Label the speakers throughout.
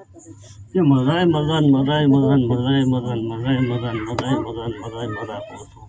Speaker 1: કે મજાય મજાન મજાય મજાન મજાય મજાન મજાય મજાન મજાય મજાન મજાય મજા પોતું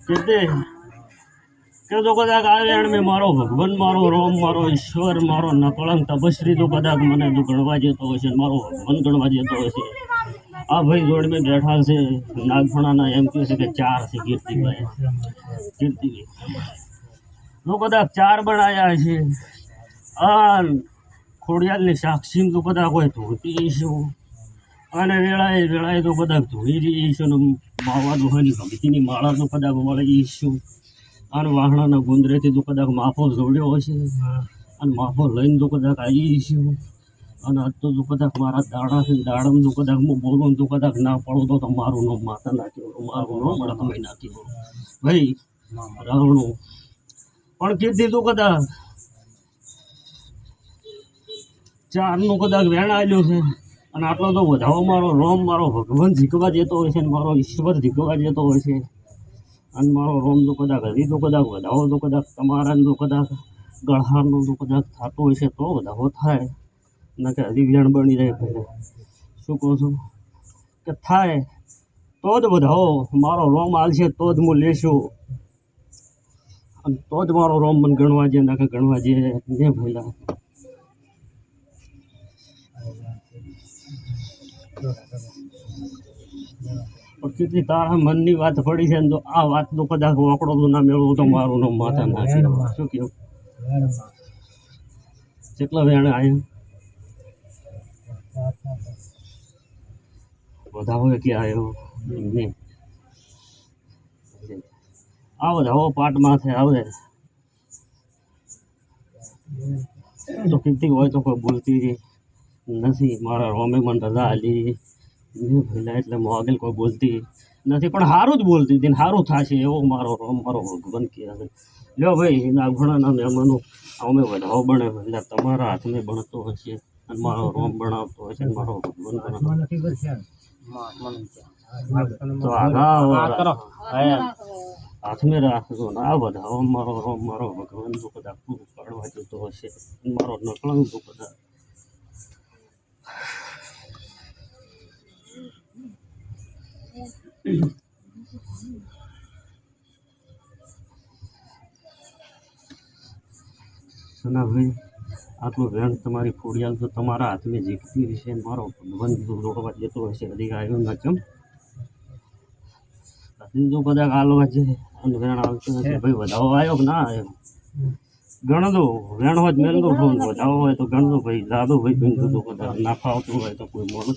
Speaker 1: કીધે કે તો કદાચ આવે મેં મારો ભગવાન મારો રોમ મારો ઈશ્વર મારો નકળંક તપશ્રી તો કદાચ મને તું ગણવા જતો હશે મારો ભગવાન ગણવા જતો હશે આ ભાઈ જોડ મેં બેઠા છે નાગફણાના એમ કહે છે કે ચાર છે કીર્તિભાઈ કીર્તિભાઈ તો કદાચ ચાર બનાવ્યા છે આ ખોડિયાલની સાક્ષી તો કદાચ કોઈ ધોતી છું અને વેળાએ વેળાએ તો કદાચ ધોઈ રહી છે ને માવા દોહાની ભક્તિની માળા તો કદાચ મળી છું અને વાહણાના ગુંદરેથી તો કદાચ માફો જોડ્યો હશે. અને માફો લઈને તો કદાચ આવી છું અને આજ તો કદાચ મારા દાડાથી છે દાડમ તો કદાચ હું બોલું તો કદાચ ના પડો તો મારું નામ માતા નાખ્યો મારું નામ મળે તમે નાખ્યો ભાઈ, રાવણું. પણ કીધી તું કદાચ ચારનું કદાચ વેણ આવ્યું છે. અને આટલો તો વધાવો મારો, રોમ મારો ભગવાન જીકવા જતો હોય છે અને મારો ઈશ્વર જીકવા જતો હોય છે. અને મારો રોમ તો કદાચ હજી તો કદાચ વધાવો તો કદાચ તમારાને તો કદાચ ગળહારનો તો કદાચ થતો હોય છે તો વધાવો થાય. ના કે હજી વેણ બની જાય ભાઈ શું કહું છું? કે થાય, તો જ વધાવો. મારો રોમ આલશે તો જ હું લેશું. અને તો જ મારો રોમ મને ગણવા જઈએ ના કે ગણવા જઈએ ને ભઈલા કેટલી તારા મનની વાત પડી છે ને તો આ વાત તો કદાચ વાકડો તો ના મેળવું તો મારું નામ ના છે. શું કેવું કેટલા વેણ આવ્યા વધાવો કે આવ્યો નહીં. આ વધાવો પાટમાં છે આવે તો કીધી હોય તો કોઈ બોલતી નથી મારા રોમે મને રજા આલી. ને ભઈલા એટલે મોગલ કોઈ બોલતી નથી પણ સારું જ બોલતી હતી સારું થશે એવો મારો રોમ મારો ભગવાન કહે છે. લ્યો ભાઈ નાગભણાના મહેમાનો અમે વધાવો બને એટલે તમારા હાથમાં ભણતો હશે અને મારો રોમ બનાવતો હશે ને મારો ભગવાન બનાવતો તો આગા હાથમાં રાખજો ને. આ વધાવો મારો રોમ મારો ભગવાન દુઃખ પૂરું પાડવા જતો હશે અને મારો નકળંગ તો સનાભાઈ આટલું વેણ તમારી ફોડિયાલ તો તમારા હાથમાં જીતતી હશે મારો ભગવાન દોડવા જતો હશે હજી આવ્યો ના ચમ તો બધા હાલવા છે અને વેણ આવતું નથી. ભાઈ વધાવો આવ્યો કે ના આવ્યો? ગણદો વેણ હોય તો ફોન વધાવો હોય તો ગણદો ભાઈ દાદો ભાઈ બિંદુ તો બધા નાખા આવતું હોય તો કોઈ મોડું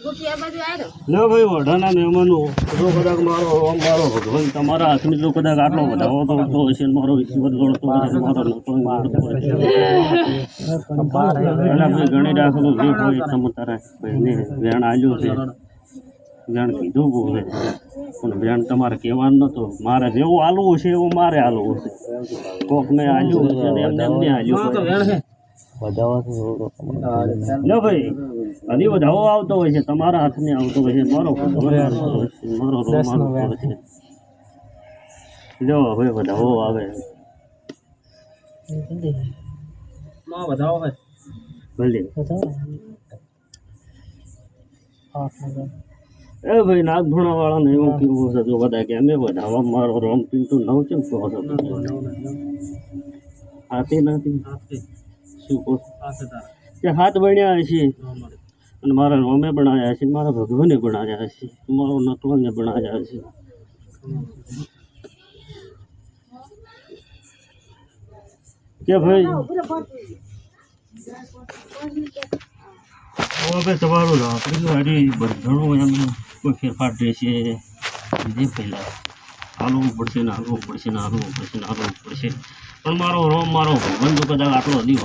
Speaker 1: લે ભાઈ વઢાના મહેમાનો જો કદાચ મારો મારો ભગવાન તમારા હાથમાં જો કદાચ આટલો વધાવો તો તો હશે મારો ઈશ્વર ગણતો હશે ને મારો નહોતો હશે. એટલે આપણે ગણી રાખેલું જે હોય તમે તારા ભાઈને વેણ આવ્યું છે. વેણ કીધું બહુ છે. પણ વેણ તમારે કહેવાનું નહોતું. મારે જેવું હાલવું છે એવું મારે હાલવું છે કોક મેં આલ્યું હશે ને એમને એમને આલ્યું લો ભાઈ હજી વધાવો આવતો હોય છે તમારા હાથને આવતો હોય છે મારો આવતો હોય છે મારો રોમાન હોય છે. જો હવે વધાવો આવે ભલે. એ ભાઈ નાગભણા વાળાને એવું કેવું છે જો બધા કે અમે વધાવા મારો રોમ પિંટુ નવ ચમ કહો છો હાથી નથી. શું કહો કે હાથ બન્યા હશે. અને મારા રોમે બનાવ્યા છે, મારા ભગવાને બનાવ્યા છે, મારો નકલને બનાવ્યા છે. કે ભાઈ? હવે તમારું રાત્રિનું હરી બંધણું એમ કોઈ ફેરફાર રહેશે જે પહેલાં. હાલવું પડશે ને પડશે ને હાલવું પડશે પડશે. પણ મારો રોમ, મારો ભગવાન તો કદાચ આટલો હજી